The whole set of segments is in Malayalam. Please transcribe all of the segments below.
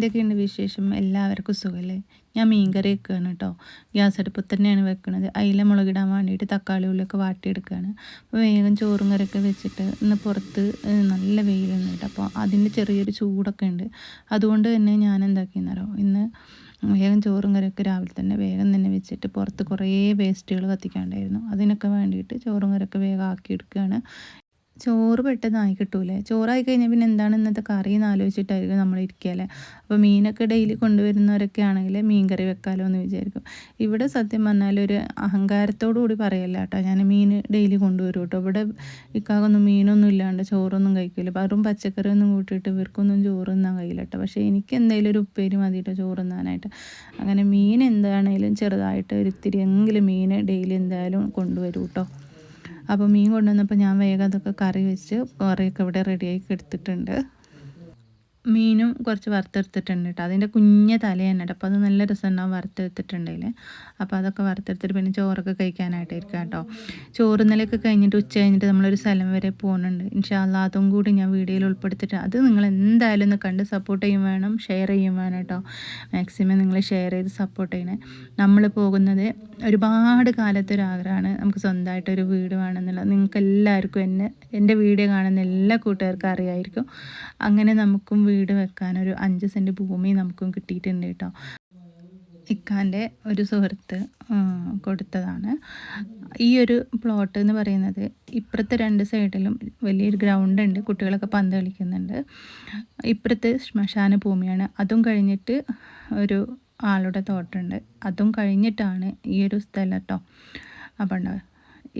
എന്തൊക്കെയുണ്ട് വിശേഷം? എല്ലാവർക്കും സുഖമല്ലേ ഞാൻ മീൻകറി വെക്കുകയാണ് കേട്ടോ. ഗ്യാസ് അടുപ്പ് തന്നെയാണ് വെക്കുന്നത് അയില മുളകിടാൻ വേണ്ടിയിട്ട് തക്കാളി ഉള്ളിയൊക്കെ വാട്ടിയെടുക്കുകയാണ് അപ്പോൾ വേഗം ചോറും കറിയൊക്കെ വെച്ചിട്ട് ഇന്ന് പുറത്ത് നല്ല വെയിലുണ്ട് കേട്ടോ. അപ്പോൾ അതിന്റെ ചെറിയൊരു ചൂടൊക്കെ ഉണ്ട്. അതുകൊണ്ട് തന്നെ ഞാൻ എന്താക്കിയെന്നറിയോ ഇന്ന് വേഗം ചോറും കറിയൊക്കെ രാവിലെ തന്നെ വേഗം തന്നെ വെച്ചിട്ട് പുറത്ത് കുറേ വേസ്റ്റുകൾ കത്തിക്കാണ്ടായിരുന്നു. അതിനൊക്കെ വേണ്ടിയിട്ട് ചോറും കറിയൊക്കെ വേഗം ആക്കിയെടുക്കുകയാണ്. ചോറ് പെട്ടെന്നായി കിട്ടൂലേ? ചോറായി കഴിഞ്ഞാൽ പിന്നെ എന്താണ് ഇന്നത്തെ കറി എന്ന് ആലോചിച്ചിട്ടായിരിക്കും നമ്മൾ ഇരിക്കുകയല്ലേ അപ്പോൾ മീനൊക്കെ ഡെയിലി കൊണ്ടുവരുന്നവരൊക്കെ ആണെങ്കിൽ മീൻ കറി എന്ന് വിചാരിക്കും. ഇവിടെ സത്യം പറഞ്ഞാൽ ഒരു അഹങ്കാരത്തോടു കൂടി പറയല്ല കേട്ടോ. ഞാൻ മീൻ ഡെയിലി കൊണ്ടുവരും കേട്ടോ. ഇവിടെ ഇക്കാകൊന്നും മീനൊന്നും ഇല്ലാണ്ട് ചോറൊന്നും കഴിക്കില്ല വെറും പച്ചക്കറി ഒന്നും കൂട്ടിയിട്ട് ഇവർക്കൊന്നും ചോറ് തിന്നാൻ കഴിയില്ല കേട്ടോ. പക്ഷേ എനിക്ക് എന്തെങ്കിലും ഒരു ഉപ്പേരി മതി കേട്ടോ ചോറ് അങ്ങനെ മീൻ എന്താണെങ്കിലും ചെറുതായിട്ട് ഒരു ഇത്തിരി എങ്കിലും മീൻ ഡെയിലി എന്തായാലും കൊണ്ടുവരും കേട്ടോ. അപ്പോൾ മീൻ കൊണ്ടുവന്നപ്പോൾ ഞാൻ വേഗം അതൊക്കെ കറി വെച്ച് കറിയൊക്കെ ഇവിടെ റെഡിയാക്കി എടുത്തിട്ടുണ്ട്. മീനും കുറച്ച് വറുത്തെടുത്തിട്ടുണ്ട് കേട്ടോ. അതിന്റെ കുഞ്ഞ തലയാണ് കേട്ടോ. അപ്പോൾ അത് നല്ല രസമുണ്ടാവും വറുത്തെടുത്തിട്ടുണ്ടെങ്കിൽ അപ്പോൾ അതൊക്കെ വറുത്തെടുത്തിട്ട് പിന്നെ ചോറൊക്കെ കഴിക്കാനായിട്ടായിരിക്കും കേട്ടോ. ചോറ് നിലയൊക്കെ കഴിഞ്ഞിട്ട് ഉച്ച കഴിഞ്ഞിട്ട് നമ്മളൊരു സ്ഥലം വരെ പോകുന്നുണ്ട് ഇൻഷാല്ല അതും കൂടി ഞാൻ വീഡിയോയിൽ ഉൾപ്പെടുത്തിട്ട് അത് നിങ്ങൾ എന്തായാലും ഒന്ന് കണ്ട് സപ്പോർട്ട് ചെയ്യും വേണം. ഷെയർ ചെയ്യും വേണം കേട്ടോ. മാക്സിമം നിങ്ങൾ ഷെയർ ചെയ്ത് സപ്പോർട്ട് ചെയ്യണേ. നമ്മൾ പോകുന്നത് ഒരുപാട് കാലത്തെ ഒരു ആഗ്രഹമാണ്. നമുക്ക് സ്വന്തമായിട്ടൊരു വീട് വേണമെന്നുള്ളത്. നിങ്ങൾക്ക് എല്ലാവർക്കും എന്നെ എന്റെ വീഡിയോ കാണുന്ന എല്ലാ കൂട്ടുകാർക്കും അറിയായിരിക്കും. അങ്ങനെ നമുക്കും വീട് വെക്കാൻ ഒരു അഞ്ച് സെന്റ് ഭൂമി നമുക്കും കിട്ടിയിട്ടുണ്ട് കേട്ടോ. ഇക്കാന്റെ ഒരു സുഹൃത്ത് കൊടുത്തതാണ്. ഈ ഒരു പ്ലോട്ട് എന്ന് പറയുന്നത് ഇപ്പുറത്തെ രണ്ട് സൈഡിലും വലിയൊരു ഗ്രൗണ്ട് ഉണ്ട്. കുട്ടികളൊക്കെ പന്ത് കളിക്കുന്നുണ്ട്. ഇപ്പുറത്ത് ശ്മശാന ഭൂമിയാണ്. അതും കഴിഞ്ഞിട്ട് ഒരു ആളുടെ തോട്ടമുണ്ട് അതും കഴിഞ്ഞിട്ടാണ് ഈ ഒരു സ്ഥലം കേട്ടോ അപ്പം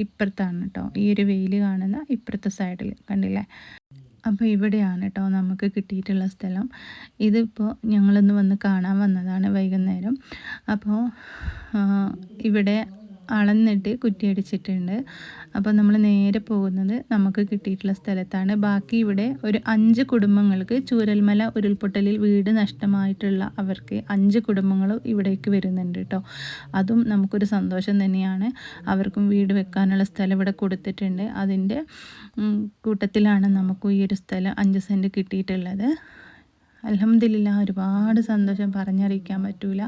ഇപ്പുറത്താണ് കേട്ടോ. ഈ ഒരു വെയിൽ കാണുന്ന ഇപ്പുറത്തെ സൈഡിൽ കണ്ടില്ലേ? അപ്പോൾ ഇവിടെയാണ് കേട്ടോ നമുക്ക് കിട്ടിയിട്ടുള്ള സ്ഥലം. ഇതിപ്പോൾ ഞങ്ങളൊന്ന് വന്ന് കാണാൻ വന്നതാണ് വൈകുന്നേരം. അപ്പോൾ ഇവിടെ അളന്നിട്ട് കുറ്റിയടിച്ചിട്ടുണ്ട്. അപ്പോൾ നമ്മൾ നേരെ പോകുന്നത് നമുക്ക് കിട്ടിയിട്ടുള്ള സ്ഥലത്താണ്. ബാക്കി ഇവിടെ ഒരു അഞ്ച് കുടുംബങ്ങൾക്ക് ചൂരൽമല ഉരുൾപൊട്ടലിൽ വീട് നഷ്ടമായിട്ടുള്ള അവർക്ക് അഞ്ച് കുടുംബങ്ങളും ഇവിടേക്ക് വരുന്നുണ്ട് കേട്ടോ. അതും നമുക്കൊരു സന്തോഷം തന്നെയാണ്. അവർക്കും വീട് വെക്കാനുള്ള സ്ഥലം ഇവിടെ കൊടുത്തിട്ടുണ്ട്. അതിന്റെ കൂട്ടത്തിലാണ് നമുക്കും ഈ ഒരു സ്ഥലം അഞ്ച് സെന്റ് കിട്ടിയിട്ടുള്ളത്. അലഹമ്മദില്ല ഒരുപാട് സന്തോഷം പറഞ്ഞറിയിക്കാൻ പറ്റൂല.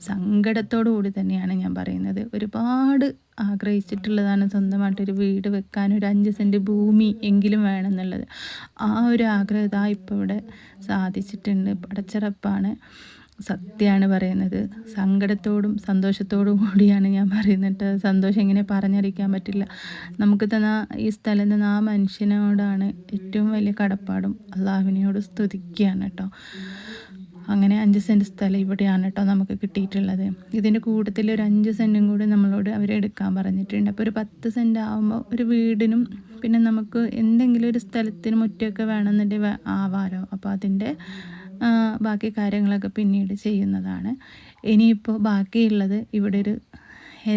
സങ്കടത്തോടു കൂടി തന്നെയാണ് ഞാൻ പറയുന്നത്. ഒരുപാട് ആഗ്രഹിച്ചിട്ടുള്ളതാണ് സ്വന്തമായിട്ടൊരു വീട് വെക്കാൻ ഒരു അഞ്ച് സെന്റ് ഭൂമി എങ്കിലും വേണമെന്നുള്ളത്. ആ ഒരു ആഗ്രഹം ഇപ്പോൾ ഇവിടെ സാധിച്ചിട്ടുണ്ട്. പടച്ചിറപ്പാണ്. സത്യമാണ് പറയുന്നത്. സങ്കടത്തോടും സന്തോഷത്തോടും കൂടിയാണ് ഞാൻ പറയുന്നത്. സന്തോഷം ഇങ്ങനെ പറഞ്ഞറിയിക്കാൻ പറ്റില്ല. നമുക്ക് തന്ന ഈ സ്ഥലം തന്ന ആ മനുഷ്യനോടാണ് ഏറ്റവും വലിയ കടപ്പാടും. അള്ളാഹുവിനോട് സ്തുതിക്കുകയാണ് കേട്ടോ. അങ്ങനെ അഞ്ച് സെന്റ് സ്ഥലം ഇവിടെയാണ് കേട്ടോ നമുക്ക് കിട്ടിയിട്ടുള്ളത്. ഇതിന്റെ കൂട്ടത്തിൽ ഒരു അഞ്ച് സെന്റും കൂടി നമ്മളോട് അവരെടുക്കാൻ പറഞ്ഞിട്ടുണ്ട്. അപ്പോൾ ഒരു പത്ത് സെന്റ് ആകുമ്പോൾ ഒരു വീടിനും പിന്നെ നമുക്ക് എന്തെങ്കിലും ഒരു സ്ഥലത്തിന് മുറ്റമൊക്കെ വേണമെന്നുണ്ടെങ്കിൽ ആവാലോ. അപ്പോൾ അതിന്റെ ബാക്കി കാര്യങ്ങളൊക്കെ പിന്നീട് ചെയ്യുന്നതാണ്. ഇനിയിപ്പോൾ ബാക്കിയുള്ളത് ഇവിടെ ഒരു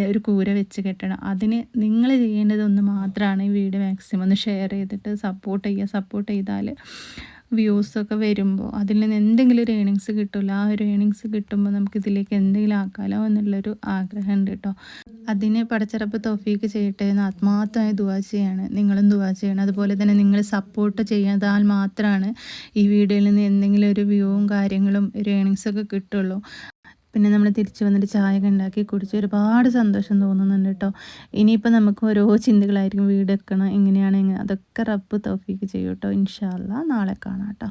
ഒരു കൂര വെച്ച് കെട്ടണം. അതിന് നിങ്ങൾ ചെയ്യേണ്ടതൊന്ന് മാത്രമാണ് ഈ വീഡിയോ മാക്സിമം ഒന്ന് ഷെയർ ചെയ്തിട്ട് സപ്പോർട്ട് ചെയ്യുക. സപ്പോർട്ട് ചെയ്താൽ വ്യൂസൊക്കെ വരുമ്പോൾ അതിൽ നിന്ന് എന്തെങ്കിലും ഒരു ഏണിങ്സ് കിട്ടില്ല ആ ഒരു ഏണിങ്സ് കിട്ടുമ്പോൾ നമുക്ക് ഇതിലേക്ക് എന്തെങ്കിലും ആക്കാലോ എന്നുള്ളൊരു ആഗ്രഹമുണ്ട് കേട്ടോ. അതിന് പടച്ചിറപ്പ് തോഫീക്ക് ചെയ്യട്ടെ എന്ന് ആത്മാർത്ഥമായി ദുവാ ചെയ്യാണ്. നിങ്ങളും ദുവാ ചെയ്യണം. അതുപോലെ തന്നെ നിങ്ങൾ സപ്പോർട്ട് ചെയ്യാതാൽ മാത്രമാണ് ഈ വീഡിയോയിൽ നിന്ന് എന്തെങ്കിലും ഒരു വ്യൂവും കാര്യങ്ങളും ഒരു ഏണിങ്സൊക്കെ കിട്ടുള്ളൂ. പിന്നെ നമ്മൾ തിരിച്ചു വന്നിട്ട് ചായ ഒക്കെ ഉണ്ടാക്കി കുടിച്ച് ഒരുപാട് സന്തോഷം തോന്നുന്നുണ്ട് കേട്ടോ. ഇനിയിപ്പോൾ നമുക്ക് ഓരോ ചിന്തകളായിരിക്കും വീട് വെക്കണം എങ്ങനെയാണ് എങ്ങനെ അതൊക്കെ റബ്ബ് തോഫിക്ക് ചെയ്യും കേട്ടോ. ഇൻഷാല്ല നാളെ കാണാം കേട്ടോ.